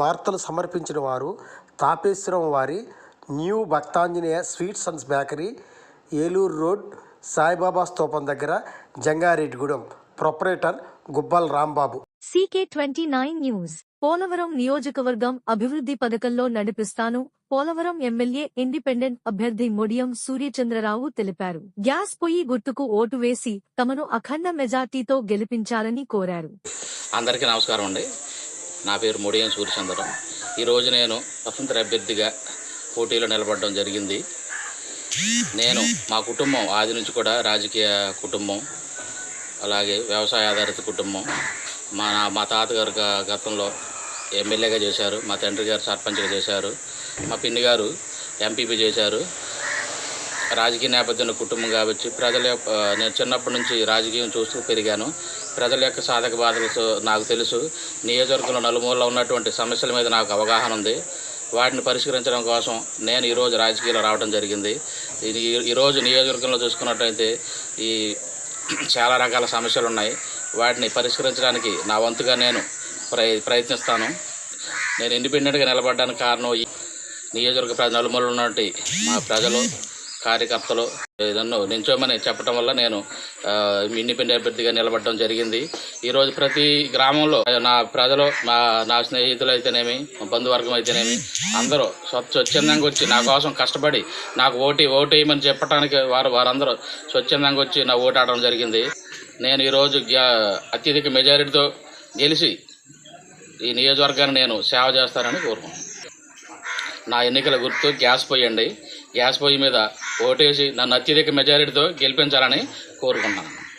వార్తలు సమర్పించిన వారు తాపేశ్వరం వారి new Bhaktanjaneya sweets and bakery Eluru road Saibaba స్తూపం దగ్గర Jangareddygudem. Proprietor Gubbal Rambabu. CK twenty nine news. Polavaram నియోజకవర్గం అభివృద్ధి పథకంలో నడిపిస్తాను పోలవరం ఎమ్మెల్యే ఇండిపెండెంట్ అభ్యర్థి ముడియం సూర్యచంద్రరావు తెలిపారు. గ్యాస్ పొయ్యి గుర్తుకు ఓటు వేసి తమను అఖండ మెజార్టీతో గెలిపించాలని కోరారు. అందరికీ నమస్కారం అండి. నా పేరు ముడియం సూర్యచంద్రం ఈరోజు నేను స్వతంత్ర అభ్యర్థిగా పోటీలో నిలబడడం జరిగింది. నేను మా కుటుంబం ఆది నుంచి కూడా రాజకీయ కుటుంబం అలాగే వ్యవసాయ ఆధారిత కుటుంబం. మా మా తాతగారు గతంలో ఎమ్మెల్యేగా చేశారు మా తండ్రి గారు సర్పంచ్గా చేశారు మా పిన్ని గారు ఎంపీపీ చేశారు. రాజకీయ నేపథ్యం కుటుంబం కాబట్టి ప్రజల యొక్క నేను చిన్నప్పటి నుంచి రాజకీయం చూస్తూ పెరిగాను. ప్రజల యొక్క సాధక బాధలతో నాకు తెలుసు. నియోజకవర్గంలో నలుమూలలో ఉన్నటువంటి సమస్యల మీద నాకు అవగాహన ఉంది. వాటిని పరిష్కరించడం కోసం నేను ఈరోజు రాజకీయాలు రావడం జరిగింది. ఇది ఈరోజు నియోజకవర్గంలో చూసుకున్నట్టయితే ఈ చాలా రకాల సమస్యలు ఉన్నాయి. వాటిని పరిష్కరించడానికి నా వంతుగా నేను ప్రయ ప్రయత్నిస్తాను. నేను ఇండిపెండెంట్గా నిలబడడానికి కారణం ఈ నియోజకవర్గ ప్రజలు నలుమూలలు ఉన్నటువంటి మా ప్రజలు కార్యకర్తలు ఏదన్నో నించోమని చెప్పడం వల్ల నేను ఇండిపెండెంట్ అభ్యర్థిగా నిలబడడం జరిగింది. ఈరోజు ప్రతి గ్రామంలో నా ప్రజలు మా నా స్నేహితులు అయితేనేమి బంధువర్గం అయితేనేమి అందరూ స్వ- స్వచ్ఛందంగా వచ్చి నా కోసం కష్టపడి నాకు ఓటు ఓటు వేయమని చెప్పడానికి వారు వారందరూ స్వచ్ఛందంగా వచ్చి నా ఓటు ఆడడం జరిగింది. నేను ఈరోజు గ్యా- అత్యధిక మెజారిటీతో గెలిచి ఈ నియోజకవర్గాన్ని నేను సేవ చేస్తానని కోరుకుంటున్నాను. నా ఎన్నికల గుర్తు గ్యాస్ పొయ్యి అండి గ్యాస్ పొయ్యి మీద ఓటేసి నన్ను అత్యధిక మెజారిటీతో గెలిపించాలని కోరుకుంటున్నాను.